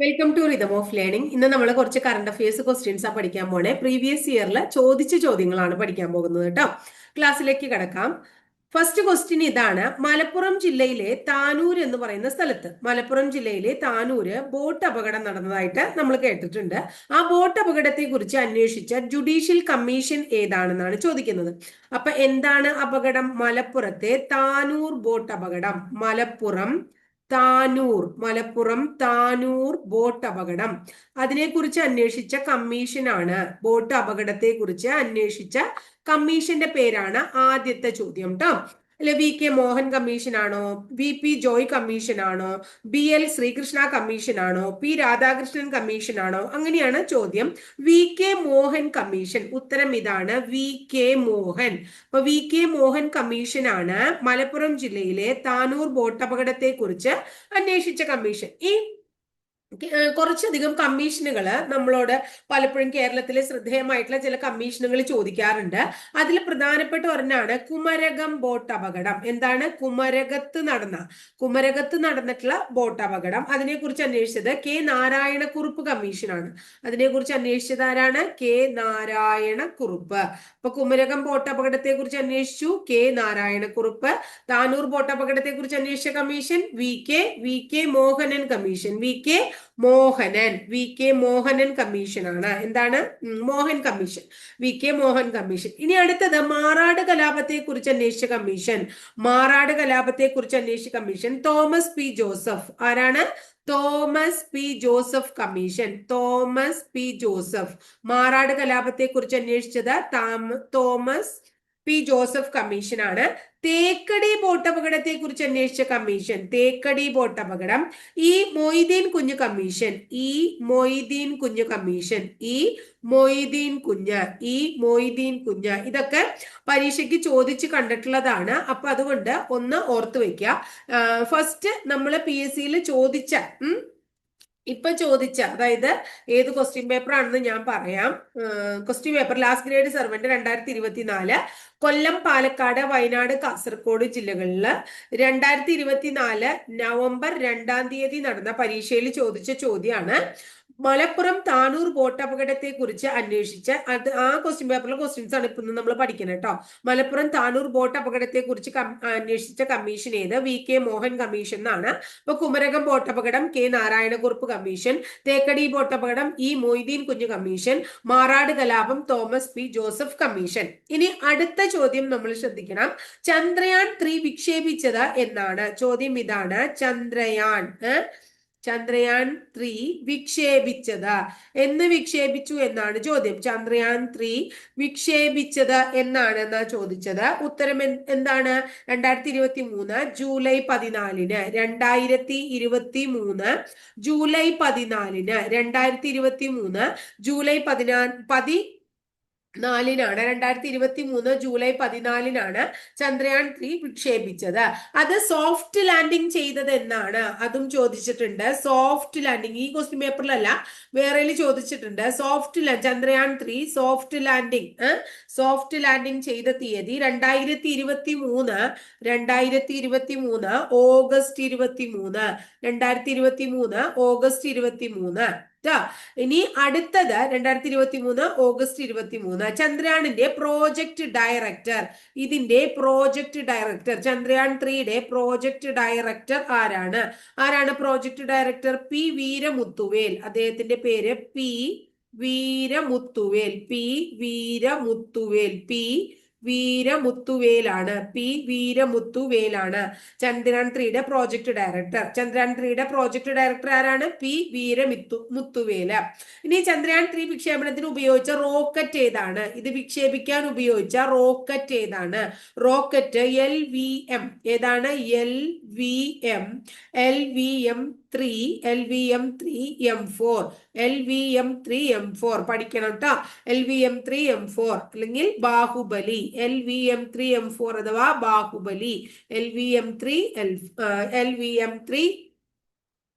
Welcome to rhythm of learning ഇന്ന് നമ്മൾ കുറച്ച് കറണ്ട് അഫയേഴ്സ് ക്വസ്റ്റ്യൻസ് ആ പഠിക്കാൻ പോണേ. പ്രീവിയസ് ഇയറിൽ ചോദിച്ച ചോദ്യങ്ങളാണ് പഠിക്കാൻ പോകുന്നത് കേട്ടോ. ക്ലാസ്സിലേക്ക് കിടക്കാം. ഫസ്റ്റ് ക്വസ്റ്റ്യൻ ഇതാണ്. മലപ്പുറം ജില്ലയിലെ താനൂർ എന്ന് പറയുന്ന സ്ഥലത്ത് മലപ്പുറം ജില്ലയിലെ താനൂര് ബോട്ട് അപകടം നടന്നതായിട്ട് നമ്മൾ കേട്ടിട്ടുണ്ട്. ആ ബോട്ട് അപകടത്തെ കുറിച്ച് അന്വേഷിച്ച ജുഡീഷ്യൽ കമ്മീഷൻ ഏതാണെന്നാണ് ചോദിക്കുന്നത്. അപ്പൊ എന്താണ് അപകടം? മലപ്പുറത്തെ താനൂർ ബോട്ട് അപകടം. മലപ്പുറം താനൂർ മലപ്പുറം താനൂർ ബോട്ട് അപകടം. അതിനെക്കുറിച്ച് അന്വേഷിച്ച കമ്മീഷനാണ്. ബോട്ട് അപകടത്തെ കുറിച്ച് അന്വേഷിച്ച കമ്മീഷന്റെ പേരാണ് ആദ്യത്തെ ചോദ്യം കേട്ടോ അല്ലെ വി കെ മോഹൻ കമ്മീഷൻ ആണോ? വി പി ജോയ് കമ്മീഷൻ ആണോ? ബി എൽ ശ്രീകൃഷ്ണ കമ്മീഷൻ ആണോ? പി രാധാകൃഷ്ണൻ കമ്മീഷൻ ആണോ? അങ്ങനെയാണ് ചോദ്യം. വി കെ മോഹൻ കമ്മീഷൻ ഉത്തരം ഇതാണ് വി കെ മോഹൻ. അപ്പൊ വി കെ മോഹൻ കമ്മീഷൻ ആണ് മലപ്പുറം ജില്ലയിലെ താനൂർ ബോട്ടപകടത്തെ കുറിച്ച് അന്വേഷിച്ച കമ്മീഷൻ ഈ കുറച്ചധികം കമ്മീഷനുകൾ നമ്മളോട് പലപ്പോഴും കേരളത്തിലെ ശ്രദ്ധേയമായിട്ടുള്ള ചില കമ്മീഷനുകൾ ചോദിക്കാറുണ്ട്. അതിൽ പ്രധാനപ്പെട്ട ഒരെണ്ണാണ് കുമരകം ബോട്ട് അപകടം. എന്താണ്? കുമരകത്ത് നടന്ന കുമരകത്ത് നടന്നിട്ടുള്ള ബോട്ട് അപകടം. അതിനെക്കുറിച്ച് അന്വേഷിച്ചത് കെ നാരായണക്കുറുപ്പ് കമ്മീഷനാണ്. അതിനെക്കുറിച്ച് അന്വേഷിച്ചത് ആരാണ്? കെ നാരായണക്കുറുപ്പ്. അപ്പൊ കുമരകം ബോട്ട് അപകടത്തെ കുറിച്ച് അന്വേഷിച്ചു. കെ നാരായണക്കുറുപ്പ്. താനൂർ ബോട്ട് അപകടത്തെ കുറിച്ച് അന്വേഷിച്ച commission V K V K Mohanan commission. V K Mohanan V K Mohanan കമ്മീഷനാണ് എന്താണ്? Mohan commission V K Mohan commission ഇനി അടുത്തത് മാറാട് കലാപത്തെ കുറിച്ച് അന്വേഷിച്ച കമ്മീഷൻ മാറാട് കലാപത്തെ കുറിച്ച് അന്വേഷിച്ച കമ്മീഷൻ തോമസ് പി ജോസഫ്. ആരാണ്? Thomas P Joseph commission Thomas P Joseph. Marad കലാപത്തെ കുറിച്ച് അന്വേഷിച്ചത് തോമസ് പി ജോസഫ് കമ്മീഷനാണ്. തേക്കടി ബോട്ടപകടത്തെ കുറിച്ച് അന്വേഷിച്ച കമ്മീഷൻ തേക്കടി ബോട്ടപകടം ഈ മൊയ്തീൻ കുഞ്ഞു കമ്മീഷൻ ഈ മൊയ്തീൻ കുഞ്ഞു കമ്മീഷൻ ഈ മൊയ്തീൻ കുഞ്ഞ് ഈ മൊയ്തീൻ കുഞ്ഞ് ഇതൊക്കെ പരീക്ഷയ്ക്ക് ചോദിച്ച് കണ്ടിട്ടുള്ളതാണ്. അപ്പൊ അതുകൊണ്ട് ഒന്ന് ഓർത്തു വെക്കുക ഫസ്റ്റ് നമ്മൾ പി എസ് സിയിൽ ചോദിച്ച ഇപ്പൊ ചോദിച്ച അതായത് ഏത് ക്വസ്റ്റ്യൻ പേപ്പർ ആണെന്ന് ഞാൻ പറയാം. Question paper last grade servant രണ്ടായിരത്തി ഇരുപത്തിനാല് കൊല്ലം പാലക്കാട് വയനാട് കാസർഗോഡ് ജില്ലകളിൽ രണ്ടായിരത്തി ഇരുപത്തിനാല് നവംബർ രണ്ടാം തീയതി നടന്ന പരീക്ഷയിൽ ചോദിച്ച ചോദ്യമാണ് മലപ്പുറം താനൂർ ബോട്ട് അപകടത്തെ കുറിച്ച് അന്വേഷിച്ച് അത് ആ ക്വസ്റ്റ്യൻ പേപ്പറിലെ ക്വസ്റ്റ്യൻസ് ആണ് ഇപ്പൊ നമ്മൾ പഠിക്കുന്നത് കേട്ടോ മലപ്പുറം താനൂർ ബോട്ട് അപകടത്തെ കുറിച്ച് അന്വേഷിച്ച കമ്മീഷൻ ഏത്? വി കെ മോഹൻ കമ്മീഷൻ എന്നാണ്. ഇപ്പൊ കുമരകം ബോട്ട് അപകടം K Narayanakurup commission Thekkady boat അപകടം ഇ മൊയ്തീൻ കുഞ്ഞു കമ്മീഷൻ മാറാട് കലാപം തോമസ് പി ജോസഫ് കമ്മീഷൻ ഇനി അടുത്ത ചോദ്യം നമ്മൾ ശ്രദ്ധിക്കണം. ചന്ദ്രയാൻ ത്രീ വിക്ഷേപിച്ചത് എന്നാണ്. ചോദ്യം ഇതാണ്. ചന്ദ്രയാൻ ചന്ദ്രയാൻ ത്രീ വിക്ഷേപിച്ചത്. എന്ന് വിക്ഷേപിച്ചു എന്നാണ് ചോദ്യം. ചന്ദ്രയാൻ ത്രീ വിക്ഷേപിച്ചത് എന്നാണ് എന്നാ ചോദിച്ചത്. ഉത്തരം എന്താണ്? രണ്ടായിരത്തി ഇരുപത്തി മൂന്ന് ജൂലൈ പതിനാലിന്. രണ്ടായിരത്തി ഇരുപത്തി മൂന്ന് ജൂലൈ പതിനാലിന്. രണ്ടായിരത്തി ഇരുപത്തി മൂന്ന് ജൂലൈ പതിനാ പതി നാലിനാണ്. രണ്ടായിരത്തി ഇരുപത്തി മൂന്ന് ജൂലൈ പതിനാലിനാണ് ചന്ദ്രയാൻ ത്രീ വിക്ഷേപിച്ചത്. അത് സോഫ്റ്റ് ലാൻഡിംഗ് ചെയ്തത് എന്നാണ് അതും ചോദിച്ചിട്ടുണ്ട്. സോഫ്റ്റ് ലാൻഡിംഗ് ഈ ക്വസ്റ്റ്യൻ പേപ്പറിലല്ല വേറെ ചോദിച്ചിട്ടുണ്ട്. Soft Chandrayaan three soft landing soft landing ചെയ്ത തീയതി രണ്ടായിരത്തി ഇരുപത്തി മൂന്ന് രണ്ടായിരത്തി ഇരുപത്തി മൂന്ന് ഓഗസ്റ്റ് ഇരുപത്തി മൂന്ന് രണ്ടായിരത്തി ഇരുപത്തി മൂന്ന് ഓഗസ്റ്റ് ഇരുപത്തി മൂന്ന് ഇനി അടുത്തത് രണ്ടായിരത്തി ഇരുപത്തി മൂന്ന് ഓഗസ്റ്റ് ഇരുപത്തി മൂന്ന് ചന്ദ്രയാണിന്റെ പ്രോജക്ട് ഡയറക്ടർ ഇതിന്റെ പ്രോജക്ട് ഡയറക്ടർ ചന്ദ്രയാൻ ത്രീയുടെ പ്രോജക്ട് ഡയറക്ടർ ആരാണ്? ആരാണ് പ്രോജക്ട് ഡയറക്ടർ പി വീരമുത്തുവേൽ. അദ്ദേഹത്തിന്റെ പേര് P Veeramuthuvel. P Veeramuthuvel. P വീരമുത്തുവേലാണ്. P. വീരമുത്തുവേലാണ്. ചന്ദ്രയാൻ ത്രീയുടെ പ്രോജക്ട് ഡയറക്ടർ ചന്ദ്രയാൻ ത്രീയുടെ പ്രോജക്ട് ഡയറക്ടർ ആരാണ്? പി. വീരമിത്തു മുത്തുവേല. ഇനി ചന്ദ്രയാൻ ത്രീ വിക്ഷേപണത്തിന് ഉപയോഗിച്ച റോക്കറ്റ് ഏതാണ്? ഇത് വിക്ഷേപിക്കാൻ ഉപയോഗിച്ച റോക്കറ്റ് ഏതാണ്? റോക്കറ്റ് എൽ വി എം ഏതാണ്? L V M L V M three L V M three M four L V M three M four പഠിക്കണം കേട്ടോ L V M three M four അല്ലെങ്കിൽ Baahubali. L V M three M four അഥവാ Baahubali. L V M three L L V M three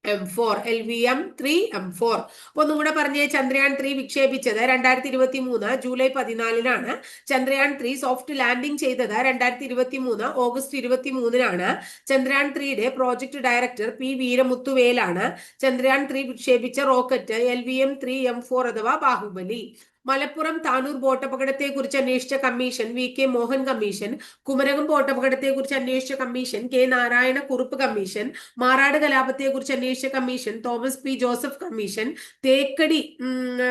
M four L V M three M four അപ്പൊ ഒന്നും കൂടെ പറഞ്ഞേ Chandrayaan three വിക്ഷേപിച്ചത് രണ്ടായിരത്തി ഇരുപത്തി മൂന്ന് July പതിനാലിനാണ്. ചന്ദ്രയാൻ ത്രീ സോഫ്റ്റ് ലാൻഡിംഗ് ചെയ്തത് രണ്ടായിരത്തി ഇരുപത്തി മൂന്ന് ഓഗസ്റ്റ് ഇരുപത്തി മൂന്നിനാണ് ചന്ദ്രയാൻ ത്രീയുടെ പ്രോജക്ട് ഡയറക്ടർ പി വീരമുത്തുവേലാണ്. Chandrayaan three വിക്ഷേപിച്ച rocket L V M three M four അഥവാ ബാഹുബലി. മലപ്പുറം താനൂർ ബോട്ടപകടത്തെ കുറിച്ച് അന്വേഷിച്ച commission V K Mohan commission Kumarakom ബോട്ടപകടത്തെ കുറിച്ച് അന്വേഷിച്ച commission K Narayana Kurup commission Marad കലാപത്തെ കുറിച്ച് അന്വേഷിച്ച commission Thomas P Joseph commission Thekkady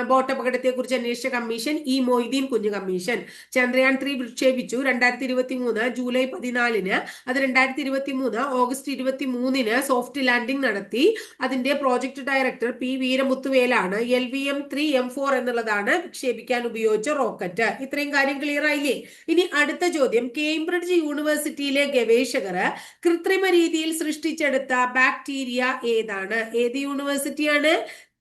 ബോട്ടപകടത്തെ കുറിച്ച് അന്വേഷിച്ച commission E Moideen Kunju commission. Chandrayaan three വിക്ഷേപിച്ചു. രണ്ടായിരത്തി ഇരുപത്തി മൂന്ന് ജൂലൈ പതിനാലിന് അത് രണ്ടായിരത്തി ഇരുപത്തി മൂന്ന് ഓഗസ്റ്റ് ഇരുപത്തി മൂന്നിന് സോഫ്റ്റ് ലാൻഡിംഗ് നടത്തി. അതിന്റെ project director P വീരമുത്തുവേലാണ്. L V M three M four എന്നുള്ളതാണ് വിക്ഷേപിക്കാൻ ഉപയോഗിച്ച റോക്കറ്റ്. ഇത്രയും കാര്യം ക്ലിയർ ആയില്ലേ? ഇനി അടുത്ത ചോദ്യം. കേംബ്രിഡ്ജ് യൂണിവേഴ്സിറ്റിയിലെ ഗവേഷകർ കൃത്രിമ രീതിയിൽ സൃഷ്ടിച്ചെടുത്ത ബാക്ടീരിയ ഏതാണ്? ഏത് യൂണിവേഴ്സിറ്റിയാണ്?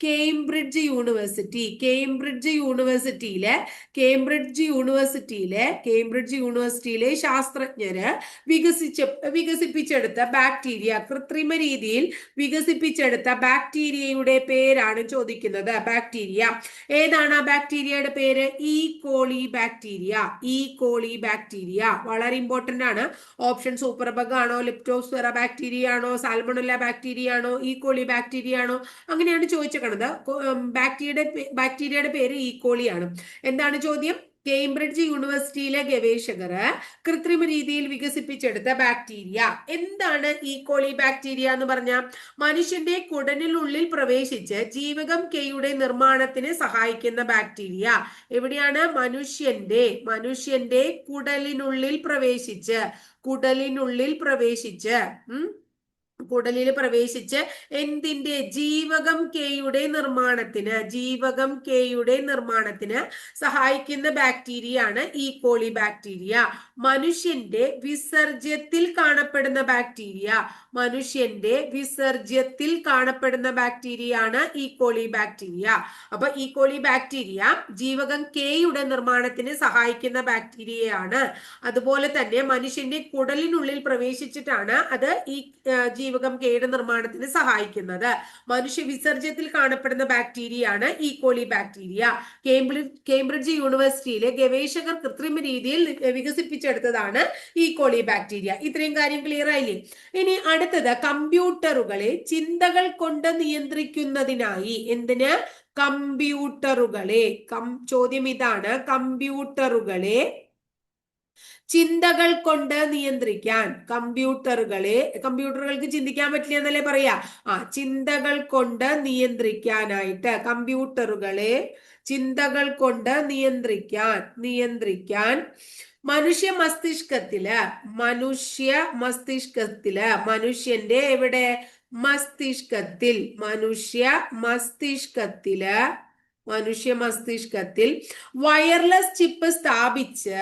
കേംബ്രിഡ്ജ് യൂണിവേഴ്സിറ്റി കേംബ്രിഡ്ജ് യൂണിവേഴ്സിറ്റിയിലെ കേംബ്രിഡ്ജ് യൂണിവേഴ്സിറ്റിയിലെ കേംബ്രിഡ്ജ് യൂണിവേഴ്സിറ്റിയിലെ ശാസ്ത്രജ്ഞര് വികസിച്ച വികസിപ്പിച്ചെടുത്ത ബാക്ടീരിയ കൃത്രിമ രീതിയിൽ വികസിപ്പിച്ചെടുത്ത ബാക്ടീരിയയുടെ പേരാണ് ചോദിക്കുന്നത്. ബാക്ടീരിയ. ഏതാണ് ആ ബാക്ടീരിയയുടെ പേര്? E coli bacteria E coli bacteria വളരെ ഇമ്പോർട്ടന്റ് ആണ്. ഓപ്ഷൻ സൂപ്പർബഗ് ആണോ? ലിപ്റ്റോസ്ഫെറ ബാക്ടീരിയ ആണോ? സാൽമണുല ബാക്ടീരിയ ആണോ? ഈ കോളി ബാക്ടീരിയ ആണോ? അങ്ങനെയാണ് ചോദിച്ചേക്കണത് ബാക്ടീരിയയുടെ ബാക്ടീരിയയുടെ പേര് ഈക്കോളിയാണ് എന്താണ് ചോദ്യം? കേംബ്രിഡ്ജ് യൂണിവേഴ്സിറ്റിയിലെ ഗവേഷകർ കൃത്രിമ രീതിയിൽ വികസിപ്പിച്ചെടുത്ത ബാക്ടീരിയ. എന്താണ് ഈ കോളി ബാക്ടീരിയ എന്ന് പറഞ്ഞ? മനുഷ്യന്റെ കുടലിനുള്ളിൽ പ്രവേശിച്ച് ജീവകം കെയുടെ നിർമ്മാണത്തിന് സഹായിക്കുന്ന ബാക്ടീരിയ. എവിടെയാണ്? മനുഷ്യന്റെ മനുഷ്യന്റെ കുടലിനുള്ളിൽ പ്രവേശിച്ച് കുടലിനുള്ളിൽ പ്രവേശിച്ച് കുടലിൽ പ്രവേശിച്ച് എന്തിന്റെ? ജീവകം കെയുടെ നിർമ്മാണത്തിന്. ജീവകം കെയുടെ നിർമ്മാണത്തിന് സഹായിക്കുന്ന ബാക്ടീരിയ ആണ് ഈ കോളി ബാക്ടീരിയ മനുഷ്യന്റെ വിസർജ്യത്തിൽ കാണപ്പെടുന്ന ബാക്ടീരിയ. മനുഷ്യന്റെ വിസർജ്യത്തിൽ കാണപ്പെടുന്ന ബാക്ടീരിയ ആണ് ഈ കോളി ബാക്ടീരിയ അപ്പൊ ഈ കോളി ബാക്ടീരിയ ജീവകം കെയുടെ നിർമ്മാണത്തിന് സഹായിക്കുന്ന ബാക്ടീരിയയാണ്. അതുപോലെ തന്നെ മനുഷ്യന്റെ കുടലിനുള്ളിൽ പ്രവേശിച്ചിട്ടാണ് അത് ഈ ജീവകം കേട് നിർമ്മാണത്തിന് സഹായിക്കുന്നത്. മനുഷ്യ വിസർജ്യത്തിൽ കാണപ്പെടുന്ന ബാക്ടീരിയയാണ് E coli coli bacteria Cambridge Cambridge യൂണിവേഴ്സിറ്റിയിലെ ഗവേഷകർ കൃത്രിമ രീതിയിൽ വികസിപ്പിച്ചെടുത്തതാണ് ഈക്കോളി കോളി ബാക്ടീരിയ ഇത്രയും കാര്യം ക്ലിയർ ആയില്ലേ? ഇനി അടുത്തത് കമ്പ്യൂട്ടറുകളെ ചിന്തകൾ കൊണ്ട് നിയന്ത്രിക്കുന്നതിനായി എന്തിന്? കമ്പ്യൂട്ടറുകളെ. കം ചോദ്യം ഇതാണ്. കമ്പ്യൂട്ടറുകളെ ചിന്തകൾ കൊണ്ട് നിയന്ത്രിക്കാൻ കമ്പ്യൂട്ടറുകളെ കമ്പ്യൂട്ടറുകൾക്ക് ചിന്തിക്കാൻ പറ്റില്ല എന്നല്ലേ പറയാ? ആ ചിന്തകൾ കൊണ്ട് നിയന്ത്രിക്കാനായിട്ട് കമ്പ്യൂട്ടറുകളെ ചിന്തകൾ കൊണ്ട് നിയന്ത്രിക്കാൻ നിയന്ത്രിക്കാൻ മനുഷ്യ മസ്തിഷ്കത്തിൽ മനുഷ്യ മസ്തിഷ്കത്തിൽ മനുഷ്യന്റെ എവിടെ? മസ്തിഷ്കത്തിൽ മനുഷ്യ മസ്തിഷ്കത്തിൽ മനുഷ്യ മസ്തിഷ്കത്തിൽ വയർലെസ് ചിപ്പ് സ്ഥാപിച്ച്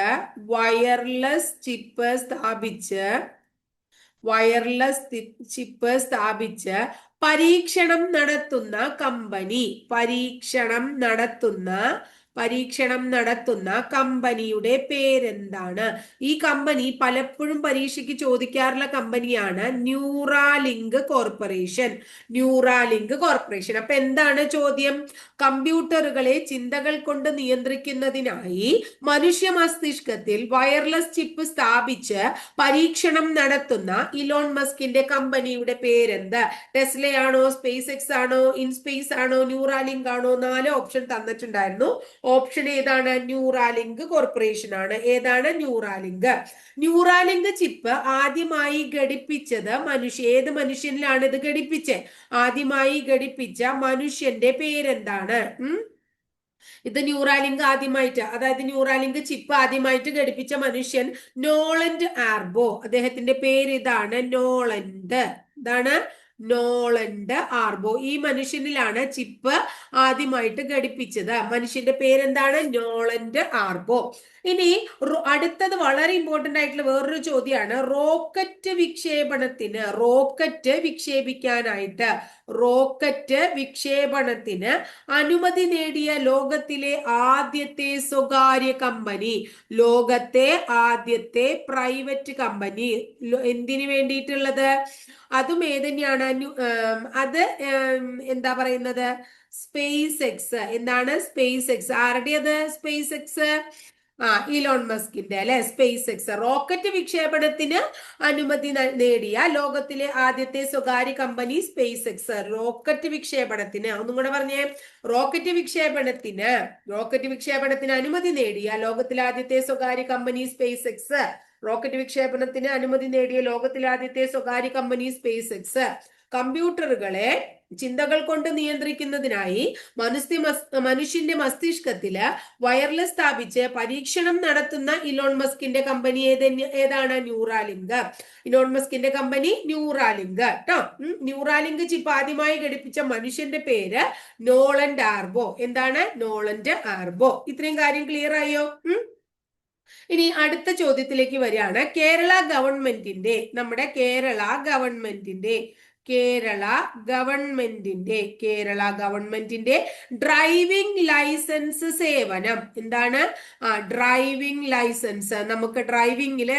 വയർലെസ് ചിപ്പ് സ്ഥാപിച്ച് വയർലെസ് ചിപ്പ് സ്ഥാപിച്ച് പരീക്ഷണം നടത്തുന്ന കമ്പനി പരീക്ഷണം നടത്തുന്ന പരീക്ഷണം നടത്തുന്ന കമ്പനിയുടെ പേരെന്താണ്? ഈ കമ്പനി പലപ്പോഴും പരീക്ഷയ്ക്ക് ചോദിക്കാറുള്ള കമ്പനിയാണ് ന്യൂറാലിങ്ക് കോർപ്പറേഷൻ. Neuralink corporation. അപ്പൊ എന്താണ് ചോദ്യം? കമ്പ്യൂട്ടറുകളെ ചിന്തകൾ കൊണ്ട് നിയന്ത്രിക്കുന്നതിനായി മനുഷ്യ മസ്തിഷ്കത്തിൽ വയർലെസ് ചിപ്പ് സ്ഥാപിച്ച് പരീക്ഷണം നടത്തുന്ന ഇലോൺ മസ്കിന്റെ കമ്പനിയുടെ പേരെന്ത്? ടെസ്ലയാണോ സ്പേസ് എക്സ് ആണോ ഇൻസ്പേസ് ആണോ ന്യൂറാലിങ്ക് ആണോ? നാല് ഓപ്ഷൻ തന്നിട്ടുണ്ടായിരുന്നു. ഓപ്ഷൻ ഏതാണ്? ന്യൂറാലിങ്ക് കോർപ്പറേഷൻ ആണ്. ഏതാണ്? ന്യൂറാലിങ്ക് ന്യൂറാലിങ്ക് ചിപ്പ് ആദ്യമായി ഘടിപ്പിച്ചത് മനുഷ്യ ഏത് മനുഷ്യനിലാണ് ഇത് ഘടിപ്പിച്ചത് ആദ്യമായി ഘടിപ്പിച്ച മനുഷ്യന്റെ പേരെന്താണ്? ഇത് ന്യൂറാലിങ്ക് ആദ്യമായിട്ട് അതായത് ന്യൂറാലിങ്ക് ചിപ്പ് ആദ്യമായിട്ട് ഘടിപ്പിച്ച മനുഷ്യൻ നോളൻഡ് ആർബോ അദ്ദേഹത്തിന്റെ പേര് ഇതാണ് നോളൻഡ് ഇതാണ് നോളൻഡ് ആർബോ. ഈ മനുഷ്യനിലാണ് ചിപ്പ് ആദ്യമായിട്ട് ഘടിപ്പിച്ചത്. മനുഷ്യന്റെ പേരെന്താണ്? Noland Arbaugh. ഇനി അടുത്തത് വളരെ ഇമ്പോർട്ടന്റ് ആയിട്ടുള്ള വേറൊരു ചോദ്യമാണ് റോക്കറ്റ് വിക്ഷേപണത്തിന് റോക്കറ്റ് വിക്ഷേപിക്കാനായിട്ട് റോക്കറ്റ് വിക്ഷേപണത്തിന് അനുമതി നേടിയ ലോകത്തിലെ ആദ്യത്തെ സ്വകാര്യ കമ്പനി ലോകത്തെ ആദ്യത്തെ പ്രൈവറ്റ് കമ്പനി എന്തിനു വേണ്ടിയിട്ടുള്ളത്? അതും ഏതന്നെയാണ്? അത് എന്താ പറയുന്നത്? സ്പേസ് എക്സ് എന്താണ് സ്പേസ് എക്സ് ആരുടെ അത്? സ്പേസ് എക്സ് ആ ഇലോൺ മസ്കിന്റെ അല്ലെ? സ്പേസ് എക്സ് റോക്കറ്റ് വിക്ഷേപണത്തിന് അനുമതി നേടിയ ലോകത്തിലെ ആദ്യത്തെ സ്വകാര്യ കമ്പനി സ്പേസ് എക്സ് റോക്കറ്റ് വിക്ഷേപണത്തിന്. ഒന്നും കൂടെ പറഞ്ഞേ. റോക്കറ്റ് വിക്ഷേപണത്തിന്. റോക്കറ്റ് വിക്ഷേപണത്തിന് അനുമതി നേടിയ ലോകത്തിലെ ആദ്യത്തെ സ്വകാര്യ കമ്പനി സ്പേസ് എക്സ് റോക്കറ്റ് വിക്ഷേപണത്തിന് അനുമതി നേടിയ ലോകത്തിലെ ആദ്യത്തെ സ്വകാര്യ കമ്പനി സ്പേസ് എക്സ് കമ്പ്യൂട്ടറുകളെ ചിന്തകൾ കൊണ്ട് നിയന്ത്രിക്കുന്നതിനായി മനുഷ്യ മനുഷ്യന്റെ മസ്തിഷ്കത്തിൽ വയർലെസ് സ്ഥാപിച്ച് പരീക്ഷണം നടത്തുന്ന ഇലോൺ മസ്കിന്റെ കമ്പനി ഏത് ഏതാണ്? ന്യൂറാലിങ്ക്. ഇലോൺ മസ്കിന്റെ കമ്പനി ന്യൂറാലിങ്ക്. കേട്ടോ ന്യൂറാലിങ്ക് ചിപ്പ് ആദ്യമായി ഘടിപ്പിച്ച മനുഷ്യന്റെ പേര് നോളൻഡ് ആർബോ എന്താണ്? Noland Arbaugh. ഇത്രയും കാര്യം ക്ലിയർ ആയോ? ഇനി അടുത്ത ചോദ്യത്തിലേക്ക് വരികയാണ്. കേരള ഗവൺമെന്റിന്റെ നമ്മുടെ കേരള ഗവൺമെന്റിന്റെ കേരള ഗവൺമെന്റിന്റെ കേരള ഗവൺമെന്റിന്റെ ഡ്രൈവിംഗ് ലൈസൻസ് സേവനം. എന്താണ്? ആ ഡ്രൈവിംഗ് ലൈസൻസ് നമുക്ക് ഡ്രൈവിംഗിൽ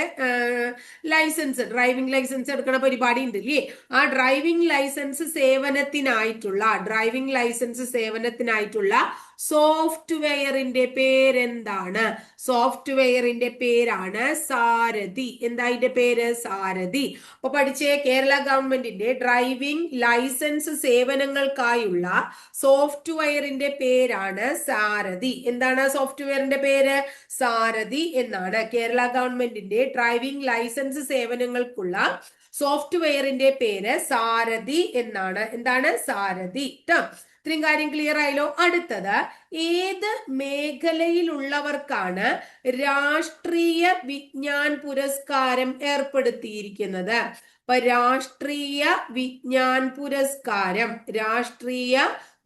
ലൈസൻസ് ഡ്രൈവിംഗ് ലൈസൻസ് എടുക്കുന്ന പരിപാടി ഉണ്ട് ഇല്ലേ ആ ഡ്രൈവിംഗ് ലൈസൻസ് സേവനത്തിനായിട്ടുള്ള ഡ്രൈവിംഗ് ലൈസൻസ് സേവനത്തിനായിട്ടുള്ള സോഫ്റ്റ്വെയറിന്റെ പേരെന്താണ്? സോഫ്റ്റ്വെയറിന്റെ പേരാണ് സാരഥി. എന്താ അതിന്റെ പേര്? സാരഥി. അപ്പൊ പഠിച്ചേ കേരള ഗവൺമെന്റിന്റെ ഡ്രൈവിംഗ് ലൈസൻസ് സേവനങ്ങൾക്കായുള്ള സോഫ്റ്റ്വെയറിന്റെ പേരാണ് സാരഥി. എന്താണ് സോഫ്റ്റ്വെയറിന്റെ പേര്? സാരഥി എന്നാണ്. കേരള ഗവൺമെന്റിന്റെ ഡ്രൈവിംഗ് ലൈസൻസ് സേവനങ്ങൾക്കുള്ള സോഫ്റ്റ്വെയറിന്റെ പേര് സാരഥി എന്നാണ്. എന്താണ്? സാരഥി. ട്ടോ. ഇത്രയും കാര്യം ക്ലിയർ ആയല്ലോ. അടുത്തത് ഏത് മേഖലയിലുള്ളവർക്കാണ് രാഷ്ട്രീയ വിജ്ഞാൻ പുരസ്കാരം ഏർപ്പെടുത്തിയിരിക്കുന്നത്? അപ്പൊ രാഷ്ട്രീയ വിജ്ഞാൻ പുരസ്കാരം രാഷ്ട്രീയ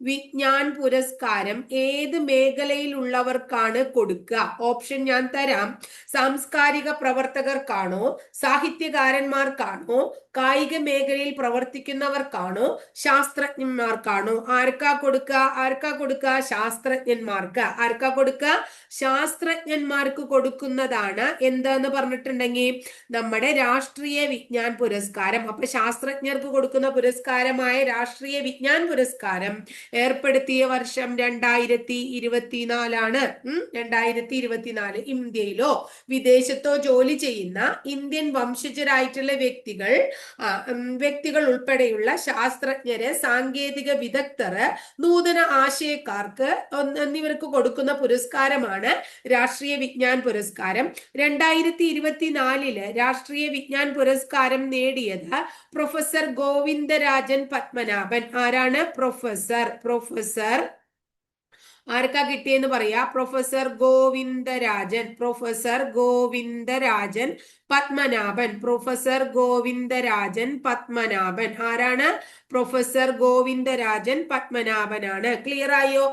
വിജ്ഞാൻ പുരസ്കാരം ഏത് മേഖലയിലുള്ളവർക്കാണ് കൊടുക്കുക? ഓപ്ഷൻ ഞാൻ തരാം. സാംസ്കാരിക പ്രവർത്തകർക്കാണോ സാഹിത്യകാരന്മാർക്കാണോ കായിക മേഖലയിൽ പ്രവർത്തിക്കുന്നവർക്കാണോ ശാസ്ത്രജ്ഞന്മാർക്കാണോ ആർക്കാ കൊടുക്കുക? ആർക്കാ കൊടുക്കുക? ശാസ്ത്രജ്ഞന്മാർക്ക്. ആർക്കാ കൊടുക്കുക? ശാസ്ത്രജ്ഞന്മാർക്ക് കൊടുക്കുന്നതാണ് എന്താന്ന് പറഞ്ഞിട്ടുണ്ടെങ്കിൽ നമ്മുടെ രാഷ്ട്രീയ വിജ്ഞാൻ പുരസ്കാരം. അപ്പൊ ശാസ്ത്രജ്ഞർക്ക് കൊടുക്കുന്ന പുരസ്കാരമായ രാഷ്ട്രീയ വിജ്ഞാൻ പുരസ്കാരം ഏർപ്പെടുത്തിയ വർഷം രണ്ടായിരത്തി ഇരുപത്തിനാലാണ് രണ്ടായിരത്തി ഇരുപത്തിനാല് ഇന്ത്യയിലോ വിദേശത്തോ ജോലി ചെയ്യുന്ന ഇന്ത്യൻ വംശജരായിട്ടുള്ള വ്യക്തികൾ വ്യക്തികൾ ഉൾപ്പെടെയുള്ള ശാസ്ത്രജ്ഞര് സാങ്കേതിക വിദഗ്ധര് നൂതന ആശയക്കാർക്ക് എന്നിവർക്ക് കൊടുക്കുന്ന പുരസ്കാരമാണ് രാഷ്ട്രീയ വിജ്ഞാൻ പുരസ്കാരം. രണ്ടായിരത്തി ഇരുപത്തിനാലിൽ രാഷ്ട്രീയ വിജ്ഞാൻ പുരസ്കാരം നേടിയത് പ്രൊഫസർ ഗോവിന്ദരാജൻ പത്മനാഭൻ. ആരാണ്? പ്രൊഫസർ പ്രൊഫസർ ആർക്കാ കിട്ടിയെന്ന് പറയാ? Professor Govindarajan professor Govindarajan Padmanabhan professor Govindarajan Padmanabhan. ആരാണ്? പ്രൊഫസർ ഗോവിന്ദരാജൻ പത്മനാഭനാണ്. ക്ലിയർ ആയോ?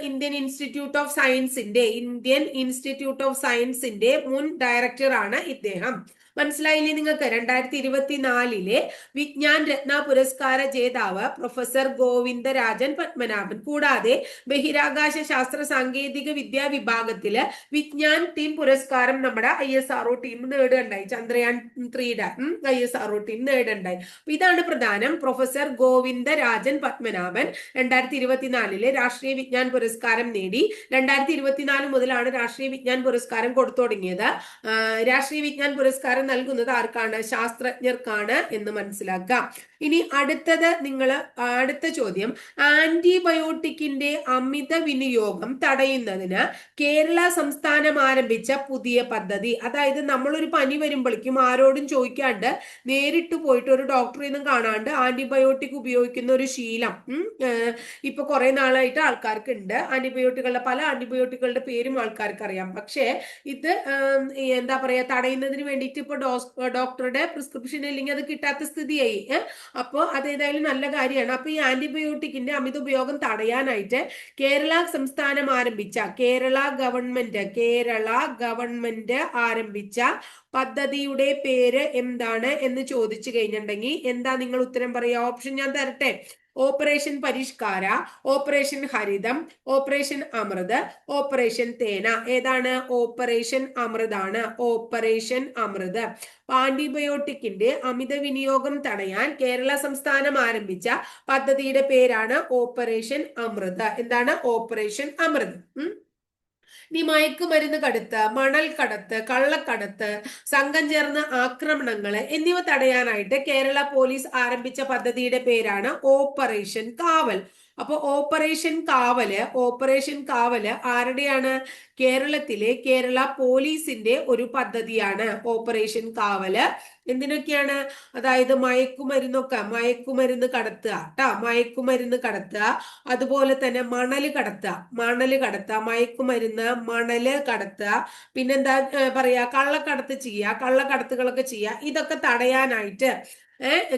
ഇന്ത്യൻ ഇൻസ്റ്റിറ്റ്യൂട്ട് ഓഫ് സയൻസിന്റെ ഇന്ത്യൻ ഇൻസ്റ്റിറ്റ്യൂട്ട് ഓഫ് സയൻസിന്റെ മുൻ ഡയറക്ടർ ആണ് ഇദ്ദേഹം. മനസ്സിലായില്ലേ നിങ്ങൾക്ക് രണ്ടായിരത്തി ഇരുപത്തിനാലിലെ വിജ്ഞാൻ രത്ന പുരസ്കാര ജേതാവ് പ്രൊഫസർ ഗോവിന്ദരാജൻ പത്മനാഭൻ. കൂടാതെ ബഹിരാകാശ ശാസ്ത്ര സാങ്കേതിക വിദ്യാ വിഭാഗത്തിൽ വിജ്ഞാൻ ടീം പുരസ്കാരം നമ്മുടെ I S R O team നേടുകയുണ്ടായി. Chandrayaan ത്രീയുടെ I S R O team നേടുകയുണ്ടായി. ഇതാണ് പ്രധാനം. പ്രൊഫസർ ഗോവിന്ദരാജൻ പത്മനാഭൻ രണ്ടായിരത്തി ഇരുപത്തിനാലിലെ രാഷ്ട്രീയ വിജ്ഞാൻ പുരസ്കാരം നേടി രണ്ടായിരത്തി ഇരുപത്തിനാല് മുതലാണ് രാഷ്ട്രീയ വിജ്ഞാൻ പുരസ്കാരം കൊടുത്തു തുടങ്ങിയത്. രാഷ്ട്രീയ വിജ്ഞാൻ പുരസ്കാരം നൽകുന്നത് ആർക്കാണ്? ശാസ്ത്രജ്ഞർക്കാണ് എന്ന് മനസ്സിലാക്കുക. ഇനി അടുത്തത് നിങ്ങൾ അടുത്ത ചോദ്യം. ആന്റിബയോട്ടിക്കിന്റെ അമിത വിനിയോഗം തടയുന്നതിന് കേരള സംസ്ഥാനം ആരംഭിച്ച പുതിയ പദ്ധതി. അതായത് നമ്മളൊരു പനി വരുമ്പോഴേക്കും ആരോടും ചോദിക്കാണ്ട് നേരിട്ട് പോയിട്ട് ഒരു ഡോക്ടറെ ഒന്നും കാണാണ്ട് ആന്റിബയോട്ടിക് ഉപയോഗിക്കുന്ന ഒരു ശീലം ഇപ്പൊ കുറെ നാളായിട്ട് ആൾക്കാർക്ക് ഉണ്ട് ആന്റിബയോട്ടിക്കുകളുടെ പല ആന്റിബയോട്ടിക്കുകളുടെ പേരും ആൾക്കാർക്ക് അറിയാം പക്ഷേ ഇത് എന്താ പറയാ തടയുന്നതിന് വേണ്ടിയിട്ട് ഇപ്പൊ ഡോസ്- ഡോക്ടറുടെ പ്രിസ്ക്രിപ്ഷൻ ഇല്ലെങ്കിൽ അത് കിട്ടാത്ത സ്ഥിതിയായി അപ്പോൾ അതേതായാലും നല്ല കാര്യമാണ്. അപ്പൊ ഈ ആന്റിബയോട്ടിക്കിന്റെ അമിത ഉപയോഗം തടയാനായിട്ട് കേരള സംസ്ഥാനം ആരംഭിച്ച കേരള ഗവൺമെന്റ് കേരള ഗവൺമെന്റ് ആരംഭിച്ച പദ്ധതിയുടെ പേര് എന്താണ് എന്ന് ചോദിച്ചു കഴിഞ്ഞിട്ടുണ്ടെങ്കിൽ എന്താ നിങ്ങൾ ഉത്തരം പറയുക? ഓപ്ഷൻ ഞാൻ തരട്ടെ. ഓപ്പറേഷൻ പരിഷ്കാര ഓപ്പറേഷൻ ഹരിതം ഓപ്പറേഷൻ അമൃത് ഓപ്പറേഷൻ തേന ഏതാണ്? ഓപ്പറേഷൻ അമൃതാണ് ഓപ്പറേഷൻ അമൃത് ആന്റിബയോട്ടിക്കിന്റെ അമിത വിനിയോഗം തടയാൻ കേരള സംസ്ഥാനം ആരംഭിച്ച പദ്ധതിയുടെ പേരാണ് ഓപ്പറേഷൻ അമൃത് എന്താണ്? ഓപ്പറേഷൻ അമൃത് ഇനി മയക്കുമരുന്ന് കടുത്ത് മണൽ കടത്ത് കള്ളക്കടത്ത് സംഘം ചേർന്ന ആക്രമണങ്ങൾ എന്നിവ തടയാനായിട്ട് കേരള പോലീസ് ആരംഭിച്ച പദ്ധതിയുടെ പേരാണ് ഓപ്പറേഷൻ കാവൽ. അപ്പൊ ഓപ്പറേഷൻ കാവൽ ഓപ്പറേഷൻ കാവൽ ആരുടെയാണ്? കേരളത്തിലെ കേരള പോലീസിന്റെ ഒരു പദ്ധതിയാണ് ഓപ്പറേഷൻ കാവൽ. എന്തിനൊക്കെയാണ്? അതായത് മയക്കുമരുന്നൊക്കെ മയക്കുമരുന്ന് കടത്തുക കേട്ടാ മയക്കുമരുന്ന് കടത്തുക. അതുപോലെ തന്നെ മണൽ കടത്തുക മണൽ കടത്തുക മയക്കുമരുന്ന് മണൽ കടത്തുക. പിന്നെന്താ പറയാ കള്ളക്കടത്ത് ചെയ്യുക കള്ളക്കടത്തുകളൊക്കെ ചെയ്യുക. ഇതൊക്കെ തടയാനായിട്ട്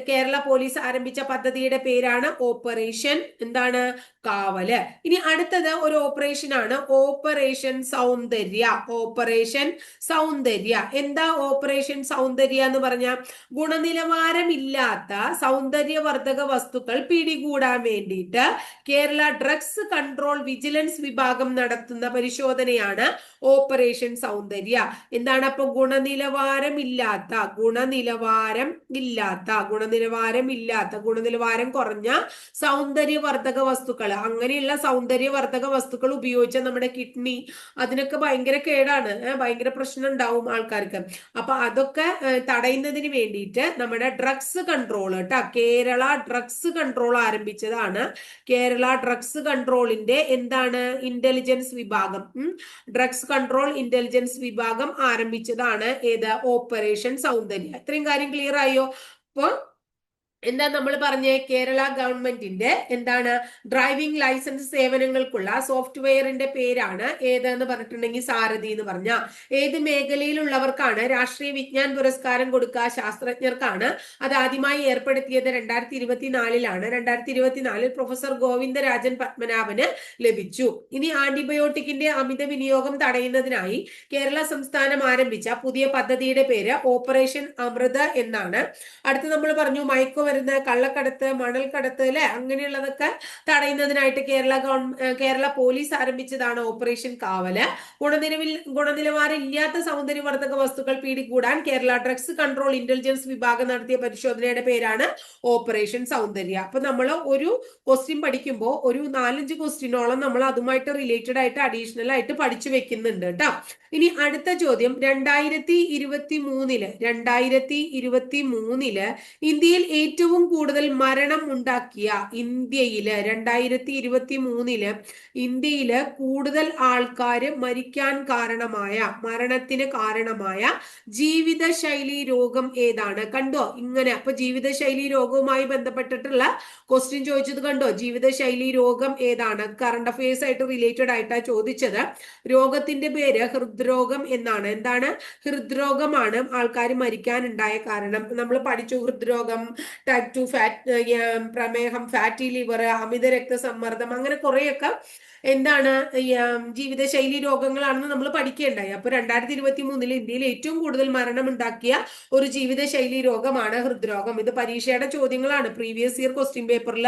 കേരള പോലീസ് ആരംഭിച്ച പദ്ധതിയുടെ പേരാണ് ഓപ്പറേഷൻ. എന്താണ്? കാവൽ. ഇനി അടുത്തത് ഒരു ഓപ്പറേഷൻ ആണ്. ഓപ്പറേഷൻ സൗന്ദര്യ. ഓപ്പറേഷൻ സൗന്ദര്യ. എന്താ ഓപ്പറേഷൻ സൗന്ദര്യ എന്ന് പറഞ്ഞ? ഗുണനിലവാരമില്ലാത്ത സൗന്ദര്യവർദ്ധക വസ്തുക്കൾ പിടികൂടാൻ വേണ്ടിയിട്ട് കേരള ഡ്രഗ്സ് കൺട്രോൾ വിജിലൻസ് വിഭാഗം നടത്തുന്ന പരിശോധനയാണ് ഓപ്പറേഷൻ സൗന്ദര്യ. എന്താണ് അപ്പൊ ഗുണനിലവാരമില്ലാത്ത? ഗുണനിലവാരം ഇല്ലാത്ത. ഗുണനിലവാരം ഇല്ലാത്ത ഗുണനിലവാരം കുറഞ്ഞ സൗന്ദര്യവർദ്ധക വസ്തുക്കൾ അങ്ങനെയുള്ള സൗന്ദര്യവർദ്ധക വസ്തുക്കൾ ഉപയോഗിച്ച നമ്മുടെ കിഡ്നി അതിനൊക്കെ ഭയങ്കര കേടാണ്. ഭയങ്കര പ്രശ്നം ഉണ്ടാവും ആൾക്കാർക്ക്. അപ്പൊ അതൊക്കെ തടയുന്നതിന് വേണ്ടിയിട്ട് നമ്മുടെ ഡ്രഗ്സ് കൺട്രോൾ കേട്ടോ. കേരള ഡ്രഗ്സ് കൺട്രോൾ ആരംഭിച്ചതാണ്. കേരള ഡ്രഗ്സ് കൺട്രോളിന്റെ എന്താണ്? ഇന്റലിജൻസ് വിഭാഗം. ഡ്രഗ്സ് കൺട്രോൾ ഇന്റലിജൻസ് വിഭാഗം ആരംഭിച്ചതാണ്. ഏത്? ഓപ്പറേഷൻ സൗന്ദര്യ. ഇത്രയും കാര്യം ക്ലിയർ ആയോ? അപ്പൊ എന്താ നമ്മൾ പറഞ്ഞ? കേരള ഗവൺമെന്റിന്റെ എന്താണ്? ഡ്രൈവിംഗ് ലൈസൻസ് സേവനങ്ങൾക്കുള്ള സോഫ്റ്റ്വെയറിന്റെ പേരാണ് ഏതെന്ന് പറഞ്ഞിട്ടുണ്ടെങ്കിൽ സാരഥി എന്ന് പറഞ്ഞ. ഏത് മേഖലയിലുള്ളവർക്കാണ് രാഷ്ട്രീയ വിജ്ഞാൻ പുരസ്കാരം കൊടുക്കുക ശാസ്ത്രജ്ഞർക്കാണ് അത് ആദ്യമായി ഏർപ്പെടുത്തിയത് രണ്ടായിരത്തി ഇരുപത്തിനാലിലാണ് രണ്ടായിരത്തി ഇരുപത്തിനാലിൽ പ്രൊഫസർ ഗോവിന്ദരാജൻ പത്മനാഭന് ലഭിച്ചു. ഇനി ആന്റിബയോട്ടിക്കിന്റെ അമിത വിനിയോഗം തടയുന്നതിനായി കേരള സംസ്ഥാനം ആരംഭിച്ച പുതിയ പദ്ധതിയുടെ പേര് ഓപ്പറേഷൻ അമൃത് എന്നാണ്. അടുത്ത് നമ്മൾ പറഞ്ഞു മയക്കുമരുന്ന് കള്ളക്കടത്ത് മണൽക്കടത്ത് അല്ലെ? അങ്ങനെയുള്ളതൊക്കെ തടയുന്നതിനായിട്ട് കേരള കേരള പോലീസ് ആരംഭിച്ചതാണ് ഓപ്പറേഷൻ കാവൽ. ഗുണനിലവിൽ ഗുണനിലവാരം ഇല്ലാത്ത സൗന്ദര്യവർദ്ധക വസ്തുക്കൾ പിടികൂടാൻ കേരള ഡ്രഗ്സ് കൺട്രോൾ ഇന്റലിജൻസ് വിഭാഗം നടത്തിയ പരിശോധനയുടെ പേരാണ് ഓപ്പറേഷൻ സൗന്ദര്യ. അപ്പൊ നമ്മൾ ഒരു ക്വസ്റ്റ്യൻ പഠിക്കുമ്പോൾ ഒരു നാലഞ്ച് ക്വസ്റ്റ്യനോളം നമ്മൾ അതുമായിട്ട് റിലേറ്റഡ് ആയിട്ട് അഡീഷണൽ ആയിട്ട് പഠിച്ചു വെക്കുന്നുണ്ട് കേട്ടോ. ഇനി അടുത്ത ചോദ്യം. രണ്ടായിരത്തി ഇരുപത്തി മൂന്നിൽ രണ്ടായിരത്തി ഇരുപത്തി മൂന്നിൽ ഇന്ത്യയിൽ ഏറ്റവും കൂടുതൽ മരണം ഉണ്ടാക്കിയ ഇന്ത്യയിൽ രണ്ടായിരത്തി ഇരുപത്തി മൂന്നിൽ ഇന്ത്യയിൽ കൂടുതൽ ആൾക്കാർ മരിക്കാൻ കാരണമായ മരണത്തിന് കാരണമായ ജീവിതശൈലി രോഗം ഏതാണ്? കണ്ടോ? ഇങ്ങനെ. അപ്പൊ ജീവിതശൈലി രോഗവുമായി ബന്ധപ്പെട്ടിട്ടുള്ള ക്വസ്റ്റ്യൻ ചോദിച്ചത് കണ്ടോ? ജീവിതശൈലി രോഗം ഏതാണ്? കറണ്ട് അഫയേഴ്സ് ആയിട്ട് റിലേറ്റഡ് ആയിട്ടാ ചോദിച്ചത്. രോഗത്തിന്റെ പേര് ഹൃദ്രോഗം എന്നാണ്. എന്താണ്? ഹൃദ്രോഗമാണ് ആൾക്കാർ മരിക്കാൻ മരിക്കാനുണ്ടായ കാരണം. നമ്മൾ പഠിച്ചു ഹൃദ്രോഗം ടൈപ്പ് ടു ഫാറ്റ് പ്രമേഹം ഫാറ്റി ലിവർ അമിത രക്തസമ്മർദ്ദം അങ്ങനെ കുറേയൊക്കെ എന്താണ് ജീവിതശൈലി രോഗങ്ങളാണെന്ന് നമ്മൾ പഠിക്കേണ്ടായി. അപ്പോൾ രണ്ടായിരത്തി ഇരുപത്തി മൂന്നിൽ ഇന്ത്യയിൽ ഏറ്റവും കൂടുതൽ മരണം ഉണ്ടാക്കിയ ഒരു ജീവിതശൈലി രോഗമാണ് ഹൃദ്രോഗം. ഇത് പരീക്ഷയുടെ ചോദ്യങ്ങളാണ്. പ്രീവിയസ് ഇയർ ക്വസ്റ്റ്യൻ പേപ്പറിൽ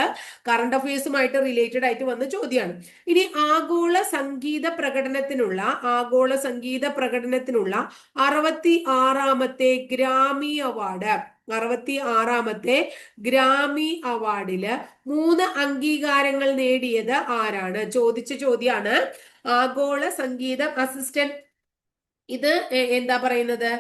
കറണ്ട് അഫയേഴ്സുമായിട്ട് റിലേറ്റഡ് ആയിട്ട് വന്ന ചോദ്യമാണ്. ഇനി ആഗോള സംഗീത പ്രകടനത്തിനുള്ള ആഗോള സംഗീത പ്രകടനത്തിനുള്ള അറുപത്തി ആറാമത്തെ ഗ്രാമി അവാർഡ്. അറുപത്തി ആറാമത്തെ ഗ്രാമി അവാർഡിൽ മൂന്ന് അംഗീകാരങ്ങൾ നേടിയത് ആരാണ്? ചോദിച്ച ചോദ്യമാണ് ആഗോള സംഗീത അസിസ്റ്റന്റ് ഇത് എന്താ പറയുന്നത്?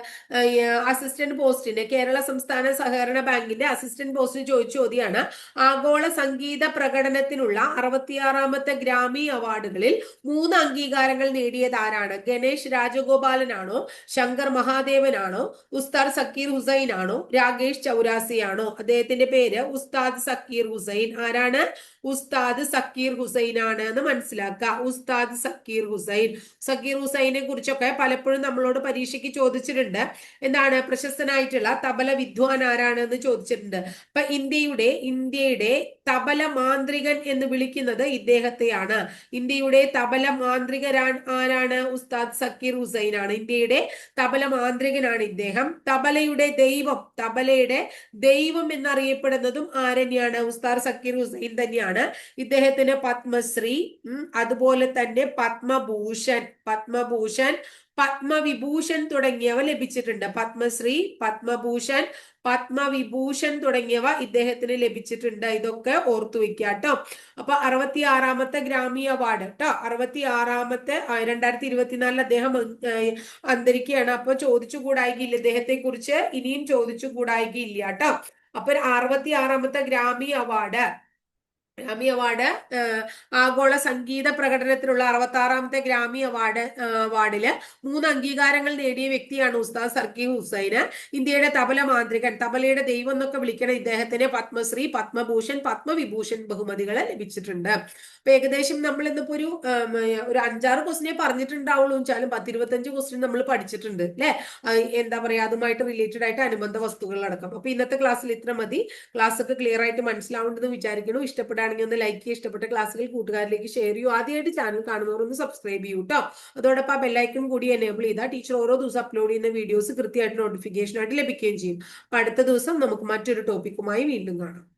അസിസ്റ്റന്റ് പോസ്റ്റിന് കേരള സംസ്ഥാന സഹകരണ ബാങ്കിന്റെ അസിസ്റ്റന്റ് പോസ്റ്റിന് ചോദിച്ച ചോദ്യമാണ് ആഗോള സംഗീത പ്രകടനത്തിനുള്ള അറുപത്തിയാറാമത്തെ ഗ്രാമി അവാർഡുകളിൽ മൂന്ന് അംഗീകാരങ്ങൾ നേടിയത് ആരാണ്? ഗണേഷ് രാജഗോപാലനാണോ? ശങ്കർ മഹാദേവനാണോ? ഉസ്താദ് സക്കീർ ഹുസൈൻ ആണോ രാകേഷ് ചൗരാസിയാണോ? അദ്ദേഹത്തിന്റെ പേര് ഉസ്താദ് സക്കീർ ഹുസൈൻ. ആരാണ്? ഉസ്താദ് സക്കീർ ഹുസൈൻ ആണ് എന്ന് മനസ്സിലാക്കുക. ഉസ്താദ് സക്കീർ ഹുസൈൻ. സക്കീർ ഹുസൈനെ കുറിച്ചൊക്കെ പലപ്പോഴും നമ്മളോട് പരീക്ഷയ്ക്ക് ചോദിച്ചിട്ടുണ്ട്. എന്താണ്? പ്രശസ്തനായിട്ടുള്ള തബല വിദ്വാൻ ആരാണ് എന്ന് ചോദിച്ചിട്ടുണ്ട്. അപ്പൊ ഇന്ത്യയുടെ ഇന്ത്യയുടെ തബല മാന്ത്രികൻ എന്ന് വിളിക്കുന്നത് ഇദ്ദേഹത്തെയാണ്. ഇന്ത്യയുടെ തബല മാന്ത്രികരാൻ ആരാണ്? ഉസ്താദ് സക്കീർ ഹുസൈൻ ആണ് ഇന്ത്യയുടെ തബല മാന്ത്രികനാണ് ഇദ്ദേഹം. തബലയുടെ ദൈവം തബലയുടെ ദൈവം എന്നറിയപ്പെടുന്നതും ആരന്യാണ് ഉസ്താദ് സക്കീർ ഹുസൈൻ തന്നെയാണ്. ഇദ്ദേഹത്തിന് പത്മശ്രീ അതുപോലെ തന്നെ പത്മഭൂഷൺ പത്മഭൂഷൺ പത്മവിഭൂഷൺ തുടങ്ങിയവ ലഭിച്ചിട്ടുണ്ട്. പത്മശ്രീ പത്മഭൂഷൺ പത്മവിഭൂഷൺ തുടങ്ങിയവ ഇദ്ദേഹത്തിന് ലഭിച്ചിട്ടുണ്ട്. ഇതൊക്കെ ഓർത്തു വെക്കുക കേട്ടോ. അപ്പൊ അറുപത്തി ആറാമത്തെ ഗ്രാമീ അവാർഡ് കേട്ടോ. അറുപത്തി ആറാമത്തെ രണ്ടായിരത്തി ഇരുപത്തിനാലിൽ അദ്ദേഹം അന്തരിക്കുകയാണ്. അപ്പൊ ചോദിച്ചു കൂടായികയില്ല ഇദ്ദേഹത്തെ കുറിച്ച് ഇനിയും ചോദിച്ചു കൂടായികയില്ല കേട്ടോ. അപ്പൊ അറുപത്തി ആറാമത്തെ ഗ്രാമീ അവാർഡ്. ഗ്രാമി അവാർഡ് ആഗോള സംഗീത പ്രകടനത്തിനുള്ള അറുപത്തി ആറാമത്തെ ഗ്രാമി അവാർഡ് അവാർഡിൽ മൂന്ന് അംഗീകാരങ്ങൾ നേടിയ വ്യക്തിയാണ് ഉസ്താദ് സർക്കി ഹുസൈൻ ഇന്ത്യയുടെ തബല മാന്ത്രികൻ തബലയുടെ ദൈവം എന്നൊക്കെ വിളിക്കണ ഇദ്ദേഹത്തിന് പത്മശ്രീ പത്മഭൂഷൺ പത്മവിഭൂഷൺ ബഹുമതികൾ ലഭിച്ചിട്ടുണ്ട്. അപ്പൊ ഏകദേശം നമ്മൾ ഇന്നിപ്പോ ഒരു ഒരു അഞ്ചാറ് ക്വസ്റ്റിനെ പറഞ്ഞിട്ടുണ്ടാവുള്ളൂ. വെച്ചാലും പത്തിരുപത്തഞ്ച് ക്വസ്റ്റിൻ നമ്മൾ പഠിച്ചിട്ടുണ്ട് അല്ലെ? എന്താ പറയാ അതുമായിട്ട് റിലേറ്റഡ് ആയിട്ട് അനുബന്ധ വസ്തുക്കൾ അടക്കം അപ്പൊ ഇന്നത്തെ ക്ലാസ്സിൽ ഇത്ര മതി. ക്ലാസ് ഒക്കെ ക്ലിയർ ആയിട്ട് മനസ്സിലാവുണ്ടെന്ന് വിചാരിക്കുന്നു. ഇഷ്ടപ്പെടുകയാണെങ്കിൽ ഒന്ന് ലൈക്ക് ചെയ്യുക. ഇഷ്ടപ്പെട്ട ക്ലാസ്സുകൾ കൂട്ടുകാരിലേക്ക് ഷെയർ ചെയ്യൂ ആദ്യമായിട്ട് ചാനൽ കാണുന്നവർ ഒന്ന് സബ്സ്ക്രൈബ് ചെയ്യൂ കേട്ടോ അതോടൊപ്പം ആ ബെല്ലൈക്കൺ കൂടി എനേബിൾ ചെയ്താൽ ടീച്ചർ ഓരോ ദിവസം അപ്ലോഡ് ചെയ്യുന്ന വീഡിയോസ് കൃത്യമായിട്ട് നോട്ടിഫിക്കേഷനായിട്ട് ലഭിക്കുകയും ചെയ്യും. അപ്പൊ അടുത്ത ദിവസം നമുക്ക് മറ്റൊരു ടോപ്പിക്കുമായി വീണ്ടും കാണാം.